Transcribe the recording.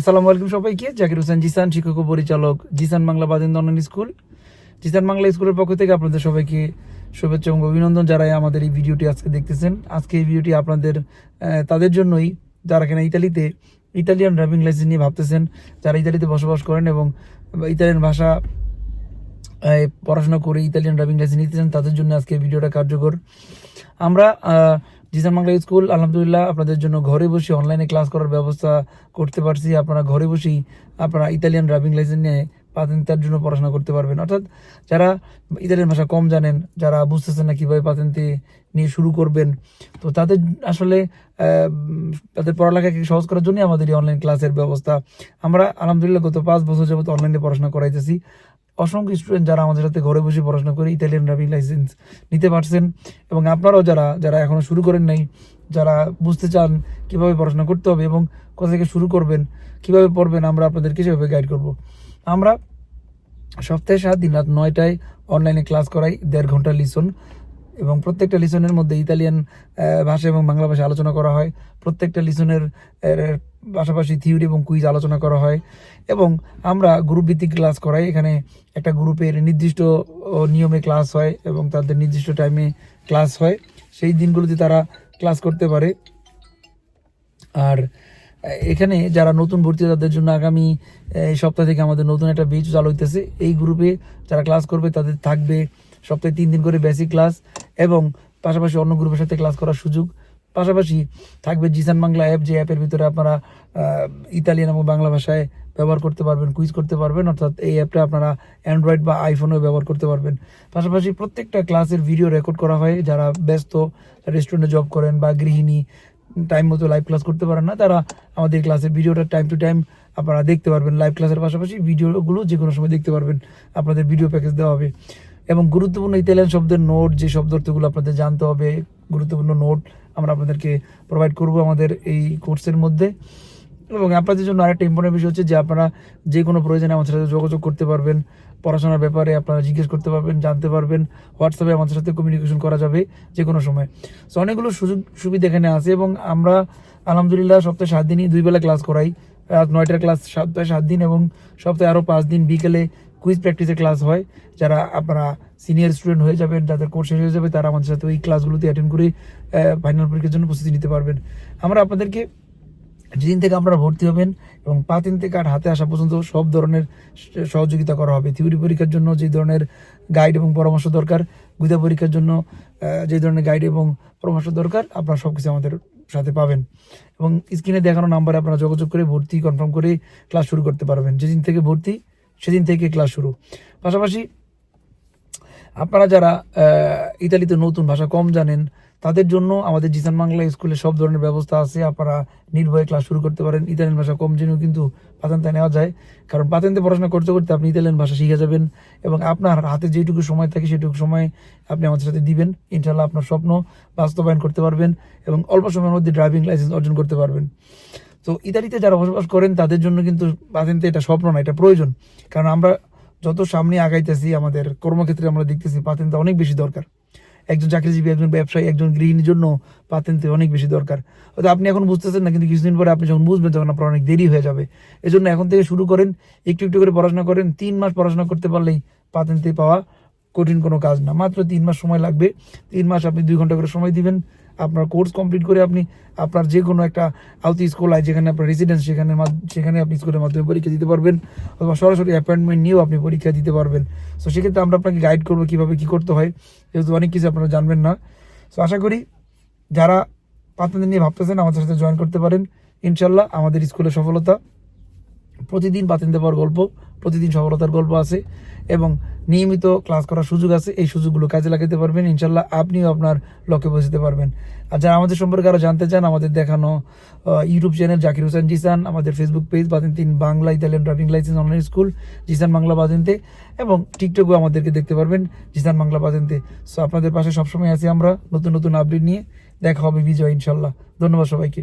আসসালামু আলাইকুম সবাইকে। জাকির হোসেন জিসান, শিক্ষক ও পরিচালক জিসান বাংলা বাদিন স্কুল। জিসান বাংলা স্কুলের পক্ষ থেকে আপনাদের সবাইকে শুভেচ্ছা এবং অভিনন্দন যারা আমাদের এই ভিডিওটি আজকে দেখতেছেন। আজকে এই ভিডিওটি আপনাদের তাদের জন্যই যারা কিনা ইতালিতে, ইতালিয়ান ড্রাইভিং লাইসেন্স নিয়ে ভাবতেছেন, যারা ইতালিতে বসবাস করেন এবং ইতালিয়ান ভাষা পড়াশোনা করে ইতালিয়ান ড্রাইভিং লাইসেন্স নিতে চান তাদের জন্য আজকে ভিডিওটা কার্যকর। আমরা জিসান বাংলা স্কুল, আলহামদুলিল্লাহ আপনাদের জন্য ঘরে বসে অনলাইনে ক্লাস করার ব্যবস্থা করতে পারছি। আপনারা ঘরে বসেই আপনারা ইতালিয়ান ড্রাইভিং লাইসেন্স নিয়ে পাতেন্তার জন্য পড়াশোনা করতে পারবেন। অর্থাৎ যারা ইতালিয়ান ভাষা কম জানেন, যারা বুঝতেছেন না কীভাবে পাতেন্তে নিয়ে শুরু করবেন, তো তাদের আসলে তাদের পড়ালেখাকে সহজ করার জন্যই আমাদের এই অনলাইন ক্লাসের ব্যবস্থা। আমরা আলহামদুলিল্লাহ গত পাঁচ বছর যাবত অনলাইনে পড়াশোনা করাইতেছি। অসংখ্য স্টুডেন্ট যারা আমাদের সাথে ঘরে বসে পড়াশোনা করে ইতালিয়ান ড্রাইভিং লাইসেন্স নিতে পারছেন এবং আপনারাও যারা যারা এখনও শুরু করেন নাই, যারা বুঝতে চান কীভাবে পড়াশোনা করতে হবে এবং কোথা থেকে শুরু করবেন, কীভাবে পড়বেন, আমরা আপনাদেরকে সেভাবে গাইড করব। আমরা সপ্তাহে সাত দিন রাত নয়টায় অনলাইনে ক্লাস করাই, দেড় ঘণ্টা লিসন এবং প্রত্যেকটা লিসনের মধ্যে ইতালিয়ান ভাষা এবং বাংলা ভাষা আলোচনা করা হয়। প্রত্যেকটা লিসনের পাশাপাশি থিওরি এবং কুইজ আলোচনা করা হয়। এবং আমরা গ্রুপ ভিত্তিক ক্লাস করাই। এখানে একটা গ্রুপের নির্দিষ্ট নিয়মে ক্লাস হয় এবং তাদের নির্দিষ্ট টাইমে ক্লাস হয়। সেই দিনগুলোতে তারা ক্লাস করতে পারে। আর, এখানে যারা নতুন ভর্তি তাদের জন্য আগামী এই সপ্তাহ থেকে আমাদের নতুন একটা বেচ চালু হইতেছে। এই গ্রুপে যারা ক্লাস করবে, তাদের থাকবে সপ্তাহে তিন দিন করে বেসিক ক্লাস। এবং পাশাপাশি অন্য গ্রুপের সাথে ক্লাস করার সুযোগ। পাশাপাশি থাকবে জিসান বাংলা অ্যাপ যে অ্যাপের ভিতরে আপনারা ইতালিয়ান এবং বাংলা ভাষায় ব্যবহার করতে পারবেন কুইজ করতে পারবেন, অর্থাৎ এই অ্যাপটা আপনারা অ্যান্ড্রয়েড বা আইফোনেও ব্যবহার করতে পারবেন। পাশাপাশি প্রত্যেকটা ক্লাসের ভিডিও রেকর্ড করা হয়, যারা ব্যস্ত রেস্টুরেন্টে জব করেন বা গৃহিণী টাইম মতো লাইভ ক্লাস করতে পারেন না, তারা আমাদের ক্লাসের ভিডিওটা টাইম টু টাইম আপনারা দেখতে পারবেন। লাইভ ক্লাসের পাশাপাশি ভিডিওগুলো যে কোনো সময় দেখতে পারবেন। আপনাদের ভিডিও প্যাকেজ দেওয়া হবে। এবং গুরুত্বপূর্ণ ইতালিয়ান শব্দের নোট, যে শব্দ অর্থগুলো আপনাদের জানতে হবে, গুরুত্বপূর্ণ নোট আমরা আপনাদেরকে প্রোভাইড করব আমাদের এই কোর্সের মধ্যে। এবং আপনাদের জন্য আরেকটা ইম্পর্টেন্ট বিষয় হচ্ছে যে আপনারা যে কোনো প্রয়োজনে আমাদের সাথে যোগাযোগ করতে পারবেন, পড়াশোনার ব্যাপারে আপনারা জিজ্ঞেস করতে পারবেন, জানতে পারবেন হোয়াটসঅ্যাপে আমাদের সাথে কমিউনিকেশন করা যাবে যে কোনো সময়। সো অনেকগুলো সুযোগ, সুবিধা এখানে আছে এবং আমরা আলহামদুলিল্লাহ সপ্তাহে সাত দিনই দুই বেলা ক্লাস করাই। রাত নয়টার ক্লাস সপ্তাহে সাত দিন এবং সপ্তাহে আরও পাঁচ দিন বিকেলে কুইজ প্র্যাকটিসের ক্লাস হয়। যারা আপনারা সিনিয়র স্টুডেন্ট হয়ে যাবেন, যাদের কোর্স শেষ হয়ে যাবে, তারা আমাদের সাথে ওই ক্লাসগুলোতে অ্যাটেন্ড করে ফাইনাল পরীক্ষার জন্য প্রস্তুতি নিতে পারবেন। আমরা আপনাদেরকে যেদিন থেকে আপনারা ভর্তি হবেন এবং পাতিন থেকে আর হাতে আসা পর্যন্ত সব ধরনের সহযোগিতা করা হবে। থিওরি পরীক্ষার জন্য যে ধরনের গাইড এবং পরামর্শ দরকার, গুদা পরীক্ষার জন্য যে ধরনের গাইড এবং পরামর্শ দরকার, আপনারা সব কিছু আমাদের সাথে পাবেন। এবং স্ক্রিনে দেখানো নাম্বারে আপনারা যোগাযোগ করে ভর্তি কনফার্ম করে ক্লাস শুরু করতে পারবেন। যেদিন থেকে ভর্তি সেদিন থেকে ক্লাস শুরু। পাশাপাশি আপনারা যারা ইতালিতে নতুন ভাষা কম জানেন, তাদের জন্য আমাদের জিসান বাংলা স্কুলে সব ধরনের ব্যবস্থা আছে। আপনারা নির্ভয়ে ক্লাস শুরু করতে পারেন। ইতালিয়ান ভাষা কম জেনেও কিন্তু পাতেন্তে নেওয়া যায়। কারণ পাতেন্তে পড়াশোনা করতে করতে আপনি ইতালিয়ান ভাষা শিখে যাবেন এবং আপনার হাতে যেটুকু সময় থাকে সেটুকু সময় আপনি আমাদের সাথে দিবেন। ইনশাল্লাহ আপনার স্বপ্ন বাস্তবায়ন করতে পারবেন এবং অল্প সময়ের মধ্যে ড্রাইভিং লাইসেন্স অর্জন করতে পারবেন। তো ইতালিতে যারা বসবাস করেন, তাদের জন্য কিন্তু পাতেন্তে এটা স্বপ্ন না, এটা প্রয়োজন। কারণ আমরা যত সামনে আগাইতেছি, আমাদের কর্মক্ষেত্রে আমরা দেখতেছি পাতেন্তে অনেক বেশি দরকার। একজন চাকরিজীবী, একজন ব্যবসায়ী, একজন গৃহিণীর জন্য পাতেন্তে অনেক বেশি দরকার। হয়তো আপনি এখন বুঝতেছেন না, কিন্তু কিছুদিন পরে আপনি যখন বুঝবেন, তখন আপনার অনেক দেরি হয়ে যাবে। এজন্য এখন থেকে শুরু করেন, একটু একটু করে পড়াশোনা করেন। তিন মাস পড়াশোনা করতে পারলেই পাতেন্তে পাওয়া কঠিন কোনো কাজ না। মাত্র তিন মাস সময় লাগবে। তিন মাস আপনি দুই ঘণ্টা করে সময় দিবেন। আপনার কোর্স কমপ্লিট করে আপনি আপনার যে কোনো একটা আউতি স্কুল আছে যেখানে আপনার রেসিডেন্স সেখানে সেখানে আপনি স্কুলের মাধ্যমে পরীক্ষা দিতে পারবেন অথবা সরাসরি অ্যাপয়েন্টমেন্ট নিয়েও আপনি পরীক্ষা দিতে পারবেন। সো সেক্ষেত্রে আমরা আপনাকে গাইড করব কীভাবে কী করতে হয়। যেহেতু অনেক কিছু আপনারা জানবেন না। সো আশা করি যারা পাত্রদের নিয়ে ভাবতেছেন আমাদের সাথে জয়েন করতে পারেন। ইনশাল্লাহ আমাদের স্কুলের সফলতা প্রতিদিন পাতেন দেওয়ার গল্প, প্রতিদিন সফলতার গল্প আছে এবং নিয়মিত ক্লাস করার সুযোগ আছে। এই সুযোগগুলো কাজে লাগাতে পারবেন। ইনশাল্লাহ আপনিও আপনার লক্ষ্যে পৌঁছতে পারবেন। আর যারা আমাদের সম্পর্কে আরও জানতে চান, আমাদের দেখানো ইউটিউব চ্যানেল জাকির হোসেন জিসান, আমাদের ফেসবুক পেজ বাদিন তিন Bangla Italian driving licence online school Zishan Bangla বাদিনতে এবং টিকটকেও আমাদেরকে দেখতে পারবেন, জিসান বাংলা বাদিনতে সো আপনাদের পাশে সবসময় আছি আমরা নতুন নতুন আপডেট নিয়ে। দেখা হবে বিজয় ইনশাল্লাহ ধন্যবাদ সবাইকে।